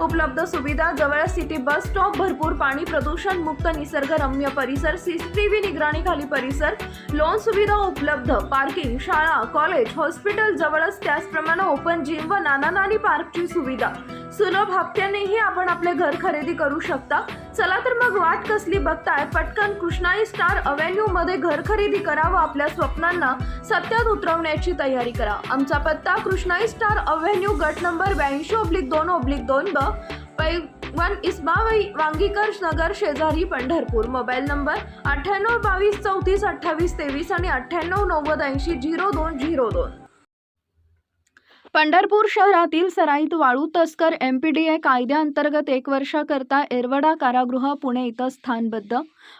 उपलब्ध सुविधा जवळ सिटी बस स्टॉप भरपूर पाणी प्रदूषण मुक्त निसर्गरम्य परिसर सीसीटीव्ही निगराणीखाली परिसर लोन सुविधा उपलब्ध पार्किंग शाळा कॉलेज हॉस्पिटल जवळच त्याचप्रमाणे ओपन जिम व नाना नानी पार्कची सुविधा. सुलभ हप्त्यानेही आपण आपले घर खरेदी करू शकता. चला तर मग वाट कसली बघताय? पटकन कृष्णाई स्टार अव्हेन्यू मध्ये घर खरेदी करा व आपल्या स्वप्नांना सत्यात उतरवण्याची तयारी करा. आमचा पत्ता कृष्णाई स्टार अव्हेन्यू गट नंबर ब्याऐंशी ओब्लिक दोन ओब्लिक दोन ब पै वन इस्माबाई वांगीकर नगर शेजारी पंढरपूर. मोबाईल नंबर अठ्ठ्याण्णव बावीस चौतीस अठ्ठावीस तेवीस आणि अठ्ठ्याण्णव नव्वद ऐंशी झिरो दोन झिरो दोन. पंढरपूर शहरातील सराईत वाळू तस्कर एम पी डी ए कायद्याअंतर्गत एक वर्षाकरता एरवडा कारागृह पुणे इथं स्थानबद्ध.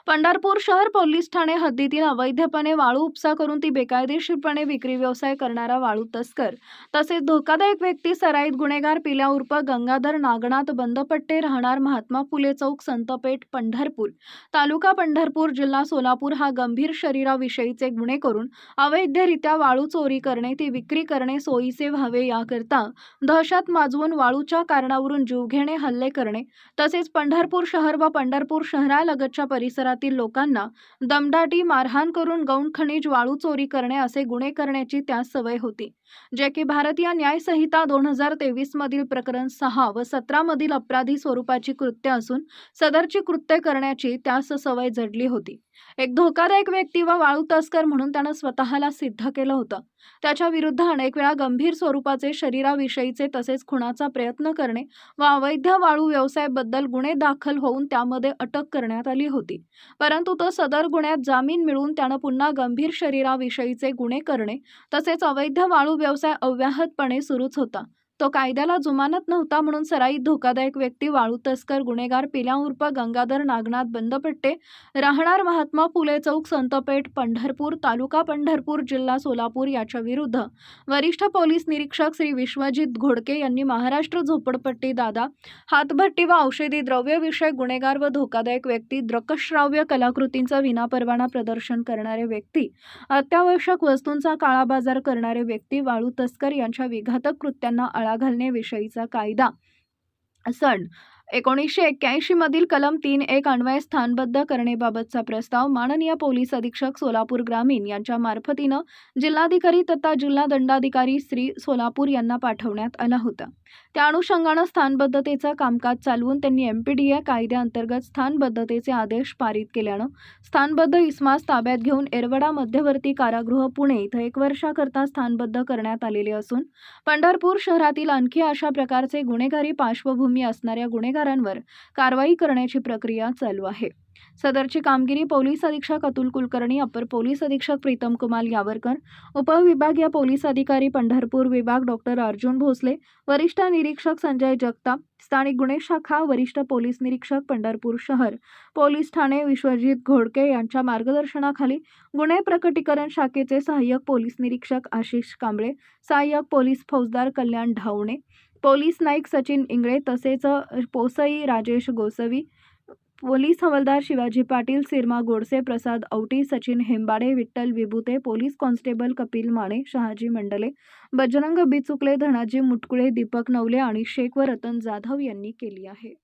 पंढरपूर शहर पोलीस ठाणे हद्दीतील अवैधपणे वाळू उपसा करून ती बेकायदेशीरपणे विक्री व्यवसाय करणारा वाळू तस्कर. तसेच धोकादायक व्यक्ती सराईत गुन्हेगार पिल्या उर्फ गंगाधर नागनाथ बंदपट्टे राहणार महात्मा फुले चौक संतपेठ पंढरपूर. तालुका पंढरपूर जिल्हा सोलापूर हा गंभीर शरीराविषयीचे गुन्हे करून अवैधरित्या वाळू चोरी करणे ती विक्री करणे सोयीचे व्हावे याकरता दहशत माजवून वाळूच्या कारणावरून जीवघेणे हल्ले करणे तसेच पंढरपूर शहर व पंढरपूर शहरालगतच्या परिसरातील लोकांना दमदाटी मारहाण करून गौण खनिज वाळू चोरी करणे असे गुन्हे करण्याची त्यास सवय होती. जे की भारतीय न्यायसंहिता दोन हजार तेवीस मधील प्रकरण सहा व सतरा मधील अपराधी स्वरूपाची कृत्य असून सदरची कृत्य करण्याची त्यास सवय जडली होती. एक धोकादायक व्यक्ती व वाळू तस्कर म्हणून त्यानं स्वतःला सिद्ध केलं होतं. त्याच्या विरुद्ध अनेक वेळा गंभीर स्वरूपाचे शरीराविषयीचे तसेच खुनाचा प्रयत्न करणे व अवैध वाळू व्यवसायाबद्दल गुन्हे दाखल होऊन त्यामध्ये अटक करण्यात आली होती. परंतु तो सदर गुन्ह्यात जामीन मिळवून त्यानं पुन्हा गंभीर शरीराविषयीचे गुन्हे करणे तसेच अवैध वाळू व्यवसाय अव्याहतपणे सुरूच होता. तो कायद्याला जुमानत नव्हता म्हणून सराईत धोकादायक व्यक्ती वाळू तस्कर गुन्हेगार पिल्या उर्फ गंगाधर नागनाथ बंदपट्टे राहणार महात्मा फुले चौक संतपेठ पंढरपूर तालुका पंढरपूर जिल्हा सोलापूर याच्या विरुद्ध. वरिष्ठ पोलीस निरीक्षक श्री विश्वजित घोडके यांनी महाराष्ट्र झोपडपट्टी दादा हातभट्टी व औषधी द्रव्यविषयक गुन्हेगार व धोकादायक व्यक्ती द्रकश्राव्य कलाकृतींचा विनापरवाना प्रदर्शन करणारे व्यक्ती अत्यावश्यक वस्तूंचा काळाबाजार करणारे व्यक्ती वाळू तस्कर यांच्या विघातक कृत्यांना आळा घालण्याविषयीचा कायदा सण एकोणीसशे एक्क्याऐंशी मधील कलम तीन एक अन्वय स्थानबद्ध करणेबाबतचा प्रस्ताव माननीय पोलीस अधीक्षक सोलापूर ग्रामीण यांच्या मार्फतीनं जिल्हाधिकारी तथा जिल्हा दंडाधिकारी श्री सोलापूर यांना पाठवण्यात आला होता. त्या अनुषंगानं स्थानबद्धतेचं कामकाज चालवून त्यांनी एम पी डी ए कायद्याअंतर्गत स्थानबद्धतेचे आदेश पारित केल्यानं स्थानबद्ध इस्मास ताब्यात घेऊन एरवडा मध्यवर्ती कारागृह पुणे इथं एक वर्षाकरता स्थानबद्ध करण्यात आलेले असून पंढरपूर शहरातील आणखी अशा प्रकारचे गुन्हेगारी पार्श्वभूमी असणाऱ्या गुन्हे गुन्हेगारांवर कारवाई करण्याची प्रक्रिया चालू आहे. सदरची कामगिरी पोलीस अधीक्षक अतुल कुलकर्णी अपर पोलीस अधीक्षक प्रीतम कुमार यावरकर उपविभागीय पोलीस अधिकारी पंढरपूर विभाग डॉक्टर अर्जुन भोसले वरिष्ठ निरीक्षक संजय जगताप स्थानिक गुन्हे शाखा वरिष्ठ पोलीस निरीक्षक पंढरपूर शहर पोलीस ठाणे विश्वजित घोडके यांच्या मार्गदर्शनाखाली गुन्हे प्रकटीकरण शाखेचे सहाय्यक पोलीस निरीक्षक आशिष कांबळे सहाय्यक पोलीस फौजदार कल्याण ढावणे पोलीस नाईक सचिन इंगळे तसेच पोसई राजेश गोसवी पोलीस हवालदार शिवाजी पाटील सिरमा गोडसे प्रसाद औटी सचिन हेंबाडे विठ्ठल विभूते पोलीस कॉन्स्टेबल कपिल माने शहाजी मंडले बजरंग बिचुकले धनाजी मुटकुळे दीपक नवले आणि शेख व रतन जाधव यांनी केली आहे.